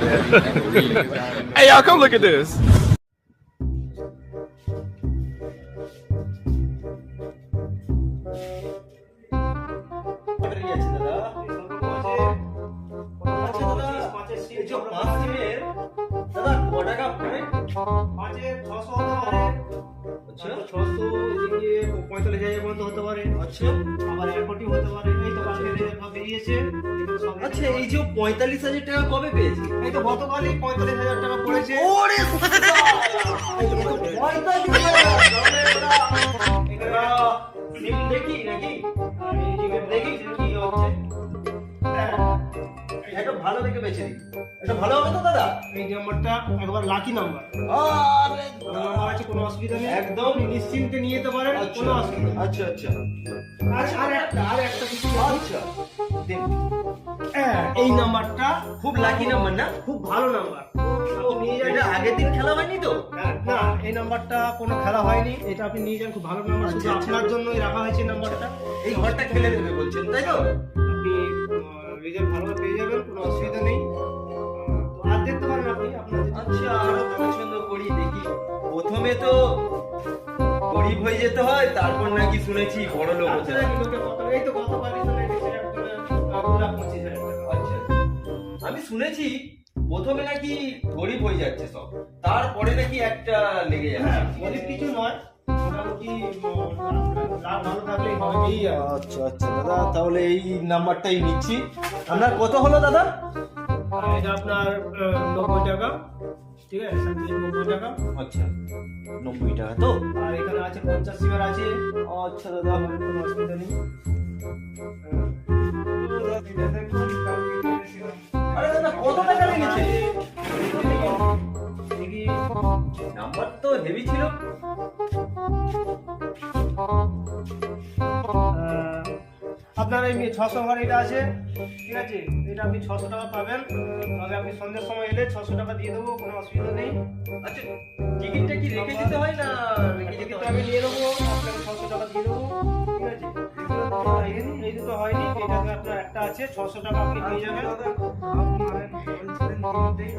hey, y'all, come look at this. দাদা ক টাকা পড়ে পাঁচের ছশো হতে পারে আচ্ছা ছশো এদিকে পঁয়তাল্লিশ হাজার পর্যন্ত হতে পারে আচ্ছা আচ্ছা এই যে পঁয়তাল্লিশ হাজার টাকা কবে পেয়েছি? এই তো গতকালই পঁয়তাল্লিশ হাজার টাকা পড়েছে। ওরে পঁয়তাল্লিশ দেখি নাকি এই দেখি কি হচ্ছে ভালো দেখে বেছে দিই এটা ভালো হবে তো দাদা। এই নাম্বারটা একবার লাকি নাম্বার আরে নাম্বার আছে কোনো অসুবিধা নেই। একদম। নিশ্চিন্তে নিয়ে যেতে পারেন কোনো অসুবিধা নেই। আচ্ছা আচ্ছা। আর একটা আর একটা কিছু আচ্ছা দেখুন এই নাম্বারটা খুব লাকি নাম্বার না? খুব ভালো নাম্বার। এটা আগের দিন খেলা হয়নি তো? হ্যাঁ, না এই নাম্বারটা কোনো খেলা হয়নি। এটা আপনি নিয়ে যান খুব ভালো নাম্বার। শুধু আচ্ছা, আচ্ছা। আপনার জন্যই রাখা হয়েছে নাম্বারটা। এই ঘরটা খেলে দেবে বলছেন তাই তো? আপনি রেজাল্ট ভালোভাবে পেয়ে যাবেন কোনো অসুবিধা নেই। আহ, আর দেখতে পারেন আপনি আপনার আচ্ছা আরও পছন্দ করি দেখি। প্রথমে তো গরিব হয়ে যেতে হয় তারপর নাকি শুনেছি বড় লোক হতে আচ্ছা, হয় এই তো গতকালই পঁচিশ হাজার। আচ্ছা শুনেছি প্রথমে নাকি গরিব হয়ে যাচ্ছে সব। তারপরে নাকি একটা লেগে হ্যাঁ, যাচ্ছে গরিব কিছু নয়। আচ্ছা আচ্ছা দাদা তাহলে এই নাম্বারটাই নিচ্ছি। আপনার কত হলো দাদা? এটা আপনার নব্বই টাকা। ঠিক আছে নব্বই টাকা। আচ্ছা নব্বই টাকা তো? আর এখানে আছে পঞ্চাশ সিমের আছে। আচ্ছা দাদা। কোনো অসুবিধা নেই নাম্বার তো হেভি ছিল। আপনার এই ছশো ঘর এটা আছে ঠিক আছে? এটা আপনি ছশো টাকা পাবেন। তবে আপনি সন্ধ্যের সময় এলে ছশো টাকা দিয়ে দেবো কোনো অসুবিধা নেই। আচ্ছা টিকিটটা কি রেখে দিতে হয় না রেখে দিতে আমি নিয়ে দেবো একটা আছে ছশো টাকা আপনি নিয়ে যাবেন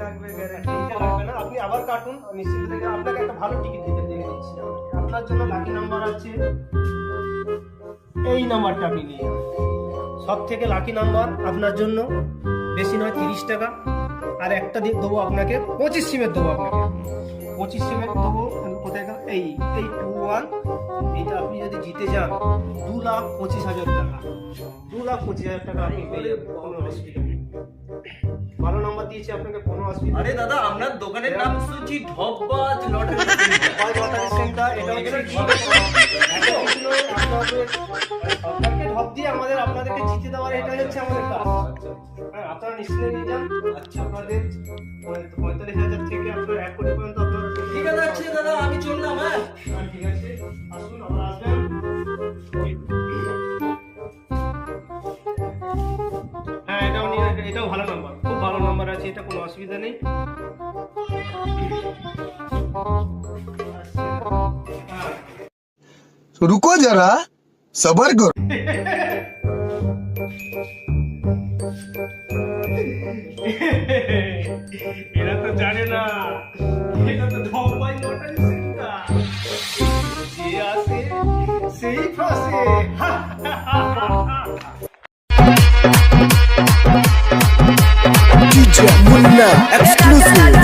লাগবে না আপনি আবার কাটুন নিশ্চিত আপনাকে একটা ভালো টিকিট দিতে আপনার জন্য লাকি নাম্বার আছে এই নাম্বারটা আপনি নিয়ে সব থেকে লাকি নাম্বার আপনার জন্য বেশি নয় তিরিশ টাকা আর একটা দিয়ে দেবো আপনাকে পঁচিশ সিমের দেবো আপনাকে পঁচিশ সিমের দেবো কোথায় এই এই টু ওয়ান এইটা আপনি যদি জিতে যান দু লাখ পঁচিশ হাজার টাকা। দু লাখ পঁচিশ হাজার টাকা আপনি পেয়ে যাবেন কোনো অসুবিধা ভালো নাম্বার দিয়েছি আপনাকে কোনো অসুবিধা আরে দাদা আপনার দোকানের নাম শুনছি ঢপবাজ লটারি সেন্টার এটা সরকারকে ঢপ। দিয়ে আমাদের আপনাদেরকে জিতে দেওয়ার এটাই হচ্ছে আমাদের কাজ। হ্যাঁ আপনারা নিশ্চিন্তে নিয়ে যান। আচ্ছা আপনাদের পঁয়তাল্লিশ হাজার থেকে আপনার এক কোটি পর্যন্ত আপনারা ঠিক আছে দাদা আমি চললাম হ্যাঁ। হ্যাঁ, ঠিক আছে হ্যাঁ, এটা কোনো অসুবিধা নেই। রুকো যারা সবার করো এরা তো জানে না। DJ Munna exclusive